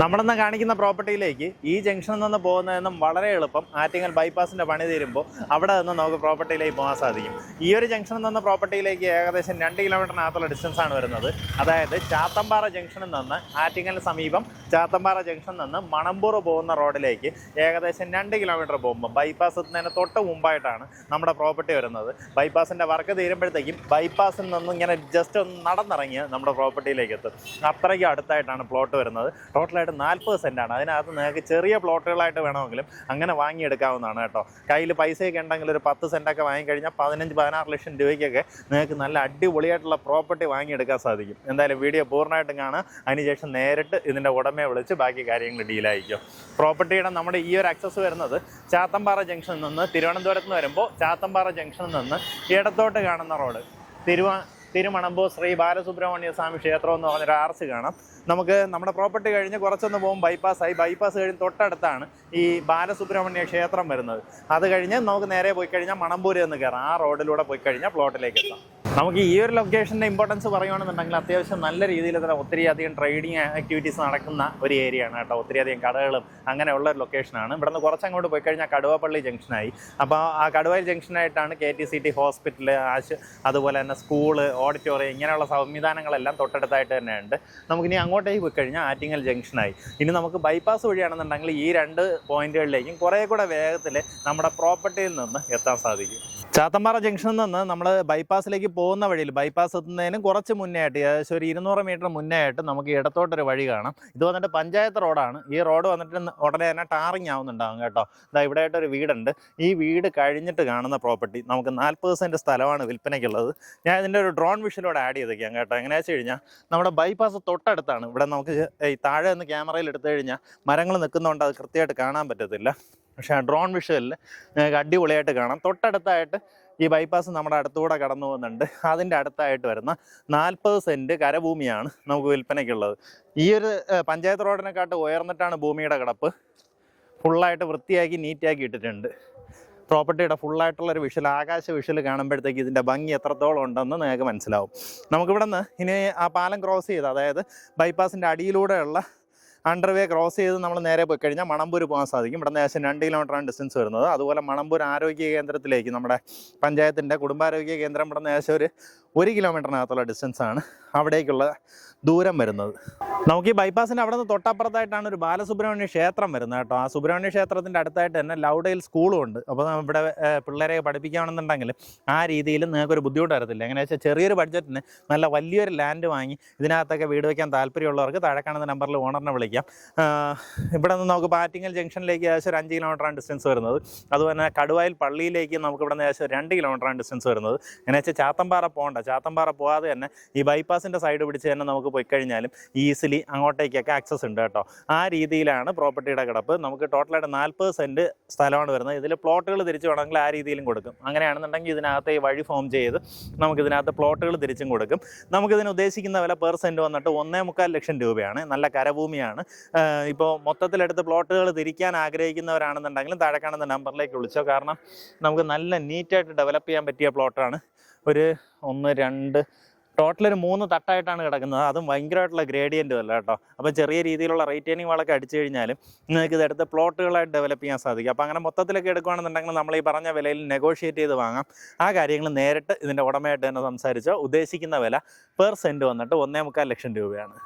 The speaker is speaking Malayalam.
നമ്മളിന്ന് കാണിക്കുന്ന പ്രോപ്പർട്ടിയിലേക്ക് ഈ ജംഗ്ഷനിൽ നിന്ന് പോകുന്നതെന്നും വളരെ എളുപ്പം ആറ്റിങ്ങൽ ബൈപ്പാസിന്റെ പണി തീരുമ്പോൾ അവിടെ നിന്ന് നമുക്ക് പ്രോപ്പർട്ടിയിലേക്ക് പോകാൻ സാധിക്കും. ഈ ഒരു ജംഗ്ഷനിൽ നിന്ന് പ്രോപ്പർട്ടിയിലേക്ക് ഏകദേശം രണ്ട് കിലോമീറ്ററിനകത്തുള്ള ആണ് വരുന്നത്. അതായത് ചാത്തമ്പാറ ജംഗ്ഷനിൽ നിന്ന് ആറ്റിങ്ങലിന് സമീപം ചാത്തമ്പാറ ജംഗ്ഷനിൽ നിന്ന് മണമ്പൂർ പോകുന്ന റോഡിലേക്ക് ഏകദേശം രണ്ട് കിലോമീറ്റർ പോകുമ്പോൾ ബൈപ്പാസ് എത്തുന്നതിന് തൊട്ട് മുമ്പായിട്ടാണ് നമ്മുടെ പ്രോപ്പർട്ടി വരുന്നത്. ബൈപ്പാസിന്റെ വർക്ക് തീരുമ്പോഴത്തേക്കും ബൈപ്പാസിൽ നിന്ന് ഇങ്ങനെ ജസ്റ്റ് ഒന്ന് നടന്നിറങ്ങി നമ്മുടെ പ്രോപ്പർട്ടിയിലേക്ക് എത്തും. അത്രയ്ക്ക് അടുത്തായിട്ടാണ് പ്ലോട്ട് വരുന്നത്. ടോട്ടലായിട്ട് നാൽപ്പത് സെന്റാണ് അതിനകത്ത് നിങ്ങൾക്ക് ചെറിയ പ്ലോട്ടുകളായിട്ട് വേണമെങ്കിലും അങ്ങനെ വാങ്ങിയെടുക്കാവുന്നതാണ് കേട്ടോ. കയ്യിൽ പൈസയൊക്കെ ഉണ്ടെങ്കിൽ ഒരു പത്ത് സെന്റൊക്കെ വാങ്ങിക്കഴിഞ്ഞാൽ പതിനഞ്ച് പതിനാറ് ലക്ഷം രൂപയ്ക്കൊക്കെ നിങ്ങൾക്ക് നല്ല അടിപൊളിയായിട്ടുള്ള പ്രോപ്പർട്ടി വാങ്ങിയെടുക്കാൻ സാധിക്കും. എന്തായാലും വീഡിയോ പൂർണമായിട്ടും കാണാം അതിനുശേഷം നേരിട്ട് ഇതിന്റെ ഉടമയെ വിളിച്ച് ബാക്കി കാര്യങ്ങൾ ഡീലായിരിക്കും പ്രോപ്പർട്ടിയുടെ നമ്മുടെ ഈ ഒരു ആക്സസ് വരുന്നത് ചാത്തമ്പാറ ജംഗ്ഷനിൽ നിന്ന് തിരുവനന്തപുരത്ത് നിന്ന് വരുമ്പോൾ ചാത്തമ്പാറ ജംഗ്ഷനിൽ നിന്ന് ഇടത്തോട്ട് കാണുന്ന റോഡ് തിരുവ തിരുമണമ്പൂർ ശ്രീ ബാലസുബ്രഹ്മണ്യ സ്വാമി ക്ഷേത്രം എന്ന് പറഞ്ഞൊരു ആർച്ച് കാണാം. നമുക്ക് നമ്മുടെ പ്രോപ്പർട്ടി കഴിഞ്ഞ് കുറച്ചൊന്ന് പോകും ബൈപ്പാസായി ബൈപ്പാസ് കഴിഞ്ഞ് തൊട്ടടുത്താണ് ഈ ബാലസുബ്രഹ്മണ്യ ക്ഷേത്രം വരുന്നത്. അത് കഴിഞ്ഞ് നമുക്ക് നേരെ പോയി കഴിഞ്ഞാൽ മണമ്പൂര് എന്ന് കയറാം. ആ റോഡിലൂടെ പോയി കഴിഞ്ഞാൽ പ്ലോട്ടിലേക്ക് എത്താം. നമുക്ക് ഈ ഒരു ലൊക്കേഷന്റെ ഇമ്പോർട്ടൻസ് പറയുകയാണെന്നുണ്ടെങ്കിൽ അത്യാവശ്യം നല്ല രീതിയിൽ തന്നെ ഒത്തിരി അധികം ട്രേഡിങ് ആക്ടിവിറ്റീസ് നടക്കുന്ന ഒരു ഏരിയ ആണ് കേട്ടോ. ഒത്തിരി അധികം കടകളും അങ്ങനെയുള്ള ഒരു ലൊക്കേഷനാണ് ഇവിടെ നിന്ന് കുറച്ചങ്ങോട്ട് പോയി കഴിഞ്ഞാൽ കടുവപ്പള്ളി ജംഗ്ഷനായി അപ്പോൾ ആ കടുവയിൽ ജംഗ്ഷനായിട്ടാണ് K T C T hospital ആശു അതുപോലെ തന്നെ സ്കൂൾ ഓഡിറ്റോറിയം ഇങ്ങനെയുള്ള സംവിധാനങ്ങളെല്ലാം തൊട്ടടുത്തായിട്ട് തന്നെയുണ്ട്. നമുക്കിനി അങ്ങോട്ടേക്ക് പോയി കഴിഞ്ഞാൽ ആറ്റിങ്ങൽ ജംഗ്ഷനായി ഇനി നമുക്ക് ബൈപ്പാസ് വഴിയാണെന്നുണ്ടെങ്കിൽ ഈ രണ്ട് പോയിന്റുകളിലേക്കും കുറേ കൂടെ വേഗത്തിൽ നമ്മുടെ പ്രോപ്പർട്ടിയിൽ നിന്ന് എത്താൻ സാധിക്കും. ചാത്തമ്പാറ ജംഗ്ഷനിൽ നിന്ന് നമ്മൾ ബൈപ്പാസിലേക്ക് പോകുന്ന വഴിയിൽ ബൈപ്പാസ് എത്തുന്നതിനും കുറച്ച് മുന്നേ ആയിട്ട് ഏകദേശം ഒരു ഇരുന്നൂറ് മീറ്റർ മുന്നേ ആയിട്ട് നമുക്ക് ഇടത്തോട്ടൊരു വഴി കാണാം. ഇത് വന്നിട്ട് പഞ്ചായത്ത് റോഡാണ്. ഈ റോഡ് വന്നിട്ട് ഉടനെ തന്നെ ടാറിങ് ആവുന്നുണ്ടാവും കേട്ടോ. ഇതാ ഇവിടെ ആയിട്ടൊരു വീടുണ്ട്. ഈ വീട് കഴിഞ്ഞിട്ട് കാണുന്ന പ്രോപ്പർട്ടി നമുക്ക് നാൽപ്പത് സെന്റ് സ്ഥലമാണ് വിൽപ്പനയ്ക്കുള്ളത്. ഞാൻ ഇതിന്റെ ഒരു ഡ്രോൺ വിഷയിലൂടെ ആഡ് ചെയ്തേക്കാം കേട്ടോ. എങ്ങനെയാ വെച്ച് കഴിഞ്ഞാൽ നമ്മുടെ ബൈപ്പാസ് തൊട്ടടുത്താണ്. ഇവിടെ നമുക്ക് ഈ താഴെ നിന്ന് ക്യാമറയിൽ എടുത്തു കഴിഞ്ഞാൽ മരങ്ങൾ നിൽക്കുന്നതുകൊണ്ട് അത് കൃത്യമായിട്ട് കാണാൻ പറ്റത്തില്ല. പക്ഷേ ആ ഡ്രോൺ വിഷ്വലിൽ നിങ്ങൾക്ക് അടിപൊളിയായിട്ട് കാണാം. തൊട്ടടുത്തായിട്ട് ഈ ബൈപ്പാസ് നമ്മുടെ അടുത്തുകൂടെ കടന്നു പോകുന്നുണ്ട്. അതിന്റെ അടുത്തായിട്ട് വരുന്ന നാൽപ്പത് സെന്റ് കരഭൂമിയാണ് നമുക്ക് വിൽപ്പനയ്ക്കുള്ളത്. ഈ ഒരു പഞ്ചായത്ത് റോഡിനെക്കാട്ട് ഉയർന്നിട്ടാണ് ഭൂമിയുടെ കിടപ്പ്. ഫുള്ളായിട്ട് വൃത്തിയാക്കി നീറ്റാക്കി ഇട്ടിട്ടുണ്ട്. പ്രോപ്പർട്ടിയുടെ ഫുള്ളായിട്ടുള്ളൊരു വിഷൽ ആകാശ വിഷൽ കാണുമ്പോഴത്തേക്ക് ഇതിന്റെ ഭംഗി എത്രത്തോളം ഉണ്ടെന്ന് നിങ്ങൾക്ക് മനസ്സിലാവും. നമുക്കിവിടെ നിന്ന് ഇനി ആ പാലം ക്രോസ് ചെയ്ത് അതായത് ബൈപ്പാസിന്റെ അടിയിലൂടെയുള്ള അണ്ടർവേ ക്രോസ് ചെയ്ത് നമ്മൾ നേരെ പോയി കഴിഞ്ഞാൽ മണമ്പൂർ പോകാൻ സാധിക്കും. ഇവിടെ ഏകദേശം രണ്ട് കിലോമീറ്ററാണ് ഡിസ്റ്റൻസ് വരുന്നത്. അതുപോലെ മണമ്പൂർ ആരോഗ്യ കേന്ദ്രത്തിലേക്ക് നമ്മുടെ പഞ്ചായത്തിന്റെ കുടുംബാരോഗ്യ കേന്ദ്രം ഇവിടെ ഏകദേശം ഒരു ഒരു കിലോമീറ്ററിനകത്തുള്ള ഡിസ്റ്റൻസാണ് അവിടേക്കുള്ള ദൂരം വരുന്നത്. നമുക്ക് ഈ ബൈപ്പാസിന്റെ അവിടെ നിന്ന് തൊട്ടപ്പുറത്തായിട്ടാണ് ഒരു ബാലസുബ്രഹ്മണ്യ ക്ഷേത്രം വരുന്നത് കേട്ടോ. ആ സുബ്രഹ്മണ്യ ക്ഷേത്രത്തിന്റെ അടുത്തായിട്ട് തന്നെ ലൗഡയിൽ സ്കൂളും ഉണ്ട്. അപ്പോൾ ഇവിടെ പിള്ളേരെ പഠിപ്പിക്കുകയാണെന്നുണ്ടെങ്കിൽ ആ രീതിയിൽ നിങ്ങൾക്കൊരു ബുദ്ധിമുട്ട് വരത്തില്ല. എങ്ങനെ വെച്ചാൽ ചെറിയൊരു ബഡ്ജറ്റിന് നല്ല വലിയൊരു ലാൻഡ് വാങ്ങി ഇതിനകത്തൊക്കെ വീട് വയ്ക്കാൻ താല്പര്യമുള്ളവർക്ക് താഴെ കാണുന്ന നമ്പറിൽ ഓണറിനെ വിളിക്കാം. ഇവിടെ നിന്ന് നമുക്ക് പാറ്റിങ്ങൽ ജംഗ്ഷനിലേക്ക് ഏകദേശം ഒരു അഞ്ച് കിലോമീറ്ററാണ് ഡിസ്റ്റൻസ് വരുന്നത്. അതുപോലെ തന്നെ കടുവായിൽ പള്ളിയിലേക്ക് നമുക്ക് ഇവിടെ നിന്ന് ഏകദേശം രണ്ട് കിലോമീറ്ററാണ് ഡിസ്റ്റൻസ് വരുന്നത്. എങ്ങനെ വെച്ചാൽ ചാത്തമ്പാറ പോകണ്ട ചാത്തമ്പാറ പോകാതെ തന്നെ ഈ ബൈപ്പാസിന്റെ സൈഡ് പിടിച്ച് തന്നെ നമുക്ക് പോയി കഴിഞ്ഞാലും ഈസിലി അങ്ങോട്ടേക്കൊക്കെ ആക്സസ് ഉണ്ട് കേട്ടോ. ആ രീതിയിലാണ് പ്രോപ്പർട്ടിയുടെ കിടപ്പ്. നമുക്ക് ടോട്ടലായിട്ട് നാൽപ്പത് സെന്റ് സ്ഥലമാണ് വരുന്നത്. ഇതിൽ പ്ലോട്ടുകൾ തിരിച്ച് വേണമെങ്കിൽ ആ രീതിയിലും കൊടുക്കും. അങ്ങനെയാണെന്നുണ്ടെങ്കിൽ ഇതിനകത്ത് ഈ വഴി ഫോം ചെയ്ത് നമുക്കിതിനകത്ത് പ്ലോട്ടുകൾ തിരിച്ചും കൊടുക്കും. നമുക്കിതിന് ഉദ്ദേശിക്കുന്ന വില പെർ സെന്റ് വന്നിട്ട് ഒന്നേ മുക്കാൽ ലക്ഷം രൂപയാണ്. നല്ല കരഭൂമിയാണ്. ഇപ്പോൾ മൊത്തത്തിലെടുത്ത് പ്ലോട്ടുകൾ തിരിക്കാൻ ആഗ്രഹിക്കുന്നവരാണെന്നുണ്ടെങ്കിലും താഴെ കാണുന്ന നമ്പറിലേക്ക് വിളിച്ചോ. കാരണം നമുക്ക് നല്ല നീറ്റായിട്ട് ഡെവലപ്പ് ചെയ്യാൻ പറ്റിയ പ്ലോട്ടാണ് ഒരു ഒന്ന് രണ്ട് ടോട്ടൽ ഒരു മൂന്ന് തട്ടായിട്ടാണ് കിടക്കുന്നത്. അതും ഭയങ്കരമായിട്ടുള്ള ഗ്രേഡിയന്റും അല്ല കേട്ടോ. അപ്പോൾ ചെറിയ രീതിയിലുള്ള റേറ്റേണിംഗ് വളൊക്കെ അടിച്ചു കഴിഞ്ഞാലും നിങ്ങൾക്ക് ഇതെടുത്ത് പ്ലോട്ടുകളായിട്ട് ഡെവലപ്പ് ചെയ്യാൻ സാധിക്കും. അപ്പോൾ അങ്ങനെ മൊത്തത്തിലൊക്കെ എടുക്കുകയാണെന്നുണ്ടെങ്കിൽ നമ്മൾ ഈ പറഞ്ഞ വിലയിൽ നെഗോഷിയേറ്റ് ചെയ്ത് വാങ്ങാം. ആ കാര്യങ്ങൾ നേരിട്ട് ഇതിന്റെ ഉടമയായിട്ട് തന്നെ സംസാരിച്ചോ. ഉദ്ദേശിക്കുന്ന വില പെർ സെന്റ് വന്നിട്ട് ഒന്നേ മുക്കാൽ ലക്ഷം രൂപയാണ്.